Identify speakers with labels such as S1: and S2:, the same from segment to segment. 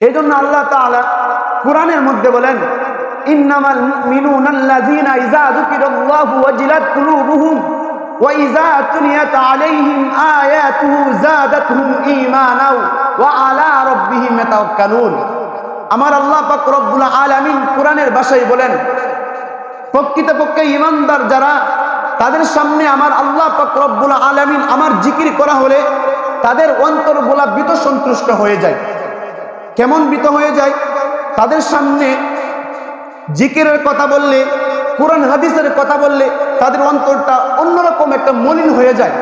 S1: এই জন্য আল্লাহ তাআলা কোরআনের মধ্যে বলেন আমার আল্লাহ পাক রব্বুল কোরআনের ভাষায় বলেন, প্রকৃতপক্ষে ইমানদার যারা, তাদের সামনে আমার আল্লাহ পাক আলামিন আমার জিকির করা হলে তাদের অন্তরগুলা বিত সন্তুষ্ট হয়ে যায়। কেমন বিত হয়ে যায়? তাদের সামনে জিকিরের কথা বললে, কোরআন হাদিসের কথা বললে তাদের অন্তরটা অন্যরকম একটা মলিন হয়ে যায়।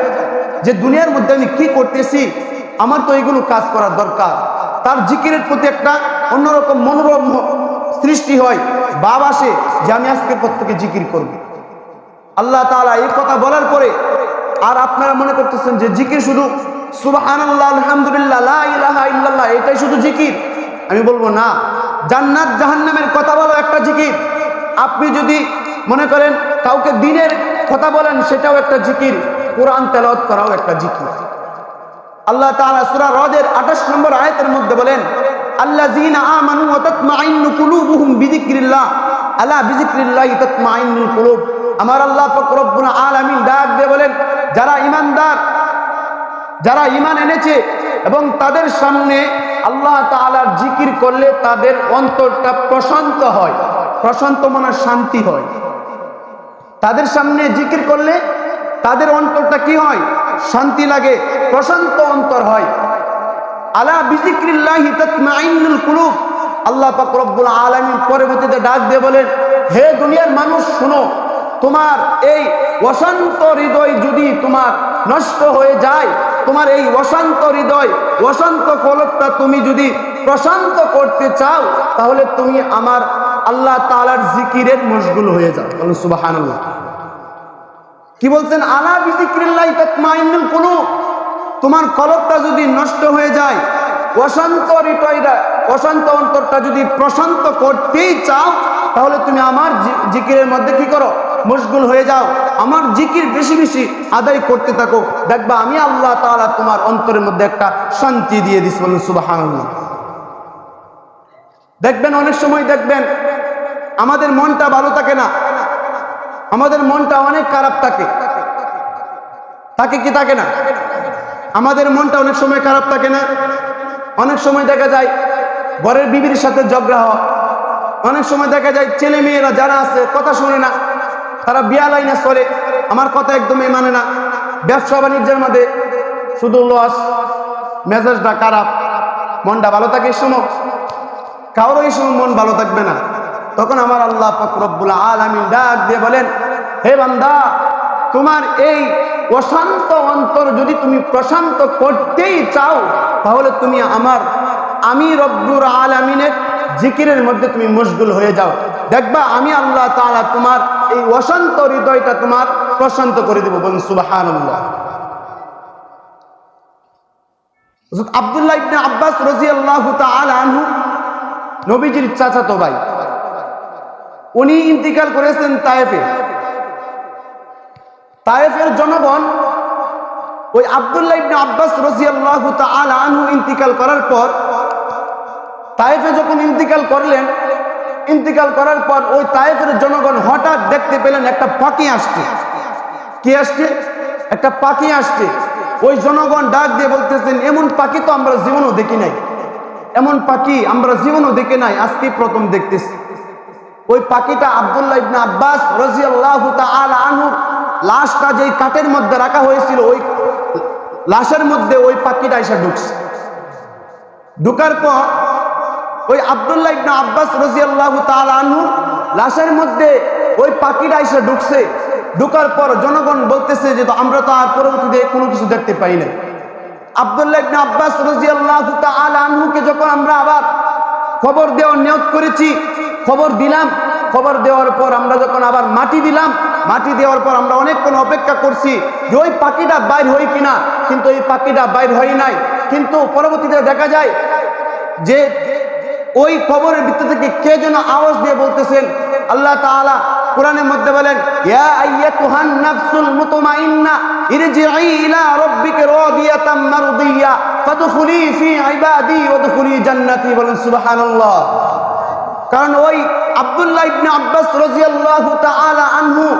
S1: যে দুনিয়ার মধ্যে আমি কি করতেছি? আমার তো এগুলো কাজ করার দরকার। তার জিকিরের প্রতি একটা অন্যরকম মনোরম সৃষ্টি হয় বাব আসে যে আমি আজকে প্রত্যেকে জিকির করব। আল্লাহ তাআলা এই কথা বলার পরে আর আপনারা মনে করতেছেন যে জিকির শুধু এটাই শুধু জিকির। আমি বলব না, জান্নাত জাহান্নামের কথা বলো একটা জিকির। আপনি যদি মনে করেন কাউকে দিনের কথা বলেন, সেটাও একটা জিকির। কোরআন তেলাওয়াত করাও একটা জিকির। আল্লাহ তাআলা রদের 28 নম্বর আয়াতের মধ্যে বলেন আমার আল্লাহ পাক ডাক বলেন, যারা ঈমানদার যারা ইমান এনেছে এবং তাদের সামনে আল্লাহ তাআলার জিকির করলে তাদের অন্তরটা প্রশান্ত হয়। প্রশান্ত মনে শান্তি হয়। তাদের সামনে জিকির করলে তাদের অন্তরটা কি হয়? শান্তি লাগে, প্রশান্ত অন্তর হয়। আলা বিজিক্রিল্লাহি তাতমাইন্নুল কুলুব। আল্লাহ পাক রব্বুল পরবর্তীতে ডাক দিয়ে বলেন, হে দুনিয়ার মানুষ, শুনো তোমার এই অশান্ত হৃদয় যদি তোমার নষ্ট হয়ে যায়, তোমার এই অশান্ত হৃদয় অশান্ত কলকটা তুমি যদি প্রশান্ত করতে চাও, তাহলে তুমি আমার আল্লাহ তালার জিকিরের মশগুল হয়ে যাও। বলুন সুবহানাল্লাহ। কি বলছেন? আলা বিজিক্রিল্লাহি তাতমাইন্নুল কুলুব। তোমার কলবটা যদি নষ্ট হয়ে যায় অশান্ত হৃদয়টা অশান্ত অন্তরটা যদি প্রশান্ত করতেই চাও, তাহলে তুমি আমার জিকিরের মধ্যে কি করো? মশগুল হয়ে যাও। আমার জিকির বেশি বেশি আদায় করতে থাকো। দেখবা আমি আল্লাহ তাআলা তোমার অন্তরের মধ্যে একটা শান্তি দিয়ে দিস বলুন, সুবহানাল্লাহ। দেখবেন, অনেক সময় দেখবেন আমাদের মনটা ভালো থাকে না। আমাদের মনটা অনেক খারাপ থাকে। থাকে কি থাকে না? আমাদের মনটা অনেক সময় খারাপ থাকে না। অনেক সময় দেখা যায় বরের বিবির সাথে ঝগড়া হওয়া অনেক সময় দেখা যায় ছেলে মেয়েরা যারা আছে, কথা শুনে না। তারা বিয়া লাইনে চলে। আমার কথা একদমই মানে না। ব্যবসা বাণিজ্যের মধ্যে শুধু লস মেজাজটা খারাপ। মনটা ভালো থাকে এই সময়। কারোর এই সময় মন ভালো থাকবে না। তখন আমার আল্লাহ পাক রব্বুল আলামিন ডাক দিয়ে বলেন, হে বান্দা, তোমার এই অশান্ত অন্তর যদি তুমি প্রশান্ত করতেই চাও, তাহলে তুমি আমার আমি রব্বুর আলামিনের জিকিরের মধ্যে তুমি মশগুল হয়ে যাও। দেখবা আমি আল্লাহ তাআলা তোমার এই অশান্ত হৃদয়টা তোমার প্রশান্ত করে দেবো বলুন, সুবহানাল্লাহ। আব্দুল্লাহ ইবনে আব্বাস রাদিয়াল্লাহু তাআলা আনহু, নবীজির চাচাতো ভাই, উনি ইন্তিকাল করেছেন তায়েফে। তায়েফের জনগণ ওই আব্দুল্লাহ ইবনে আব্বাস রাদিয়াল্লাহু তাআলা আনহু ইন্তিকাল করার পর, তায়েফে যখন ইন্তিকাল করলেন ইন্তিকাল করার পর ওই তায়েফের জনগণ হঠাৎ দেখতে পেলেন একটা পাখি আসছে। কি আসছে? একটা পাখি আসছে। ওই জনগণ ডাক দিয়ে বলতেছেন, এমন পাখি তো আমরা জীবনও দেখি নাই। এমন পাখি আমরা জীবনও দেখে নাই আজকে প্রথম দেখতেছি। ওই পাখিটা আব্দুল্লাহ ইবনে আব্বাস রাজিয়াল্লাহু তাআলা আনহু, লাশটা যেই কাঠের মধ্যে রাখা হয়েছিল, ওই লাশের মধ্যে ওই পাখিটা এসে ঢুকছে। ঢুকার পর ওই আব্দুল্লাহ ইবনে আব্বাস রাজিয়াল্লাহু তাআলা আনহু লাশের মধ্যে ওই পাখিটা এসে ঢুকছে। ঢুকার পর জনগণ বলতেছে যে আমরা তো আর পরবর্তীতে কোনো কিছু দেখতে পাই না আব্দুল্লাহ ইবনে আব্বাস রাদিয়াল্লাহু তাআলা আনহুকে যখন আমরা আবার খবর দেওয়ার নিয়ত করেছি, খবর দিলাম, খবর দেওয়ার পর আমরা যখন আবার মাটি দিলাম, মাটি দেওয়ার পর আমরা অনেকক্ষণ অপেক্ষা করছি যে ওই পাখিটা বাইর হয় কিনা। কিন্তু এই পাখিটা বাইর হয় নাই। কিন্তু পরবর্তীতে দেখা যায় যে ওই কবরের ভিতর থেকে কে যেন আওয়াজ দিয়ে বলতেছেন আল্লাহ তাআলা কোরআনের মধ্যে বলেন বলেন কারণ ওই আব্দুল্লাহ ইবনে আব্বাস রাদিয়াল্লাহু তাআলা আনহু,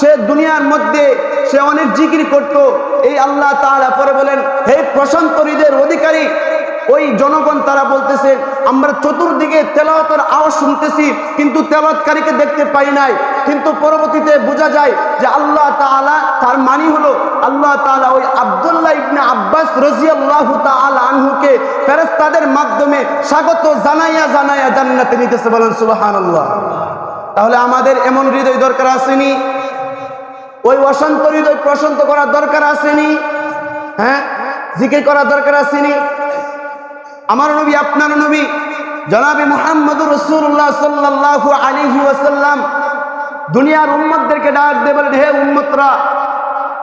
S1: সে দুনিয়ার মধ্যে সে অনেক জিকির করত। এই আল্লাহ তাআলা পরে বলেন, হে প্রশান্ত হৃদয়ের অধিকারী, ওই জনগণ তারা বলতেছে আমরা চতুর্দিকে তেলাওয়াতের আওয়াজ শুনতেছি, কিন্তু তেলাওয়াতকারীকে দেখতে পাই নাই। কিন্তু পরবর্তীতে বোঝা যায় যে আল্লাহ তাআলা, তার মানি হলো আল্লাহ তাআলা ওই আব্দুল্লাহ ইবনে আব্বাস রাদিয়াল্লাহু তাআলা আনহুকে ফেরেশতাদের মাধ্যমে স্বাগত জানাইয়া জানাইয়া জান্নাতে নিতেছে বলেন সুবহানাল্লাহ। তাহলে আমাদের এমন হৃদয় দরকার আসেনি? ওই অশান্ত হৃদয় প্রশান্ত করার দরকার আসেনি? হ্যাঁ? জিকির করার দরকার আসেনি? আমার নবী, আপনার নবী, জনাবি মুহাম্মদুর রসুল্লাহ সাল্লাল্লাহু আলাইহি ওয়াসাল্লাম, দুনিয়ার উম্মতদেরকে ডাক দিয়ে বলেন, হে উম্মতরা,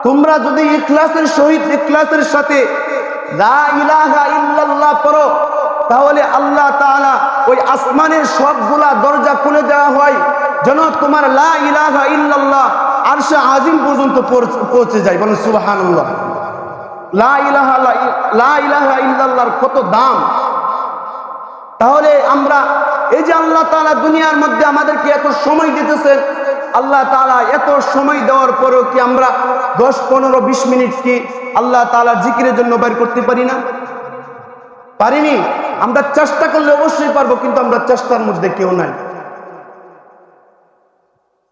S1: তোমরা যদি ইখলাসের সহিত ইখলাসের সাথে তাহলে আল্লাহ তাআলা ওই আসমানের সবগুলা দরজা খুলে দেওয়া হয়, যেন তোমার লা ইলাহা ইল্লাল্লাহ আরশে আজিম পর্যন্ত পৌঁছ- যায়। বলেন, সুবহানাল্লাহ। কত দাম? তাহলে আমরা, এই যে আল্লাহ তালা দুনিয়ার মধ্যে আমাদেরকে এত সময় দিতেছেন আল্লাহ তালা এত সময় দেওয়ার পরেও কি আমরা দশ, পনেরো, বিশ মিনিট কি আল্লাহ তালা জিকিরের জন্য বের করতে পারি না? পারিনি। আমরা চেষ্টা করলে অবশ্যই পারব, কিন্তু আমরা চেষ্টার মধ্যে কেউ নাই।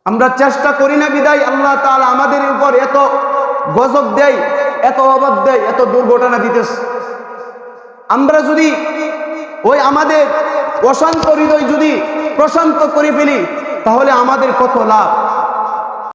S1: আমরা চেষ্টা করি না বিদায়, আল্লাহ তালা আমাদের উপর এত গজব দেয়, এত অভাব দেয়, এত দুর্ঘটনা দিতেছে। আমরা যদি ওই আমাদের অশান্ত হৃদয় যদি প্রশান্ত করে ফেলি, তাহলে আমাদের কত লাভ?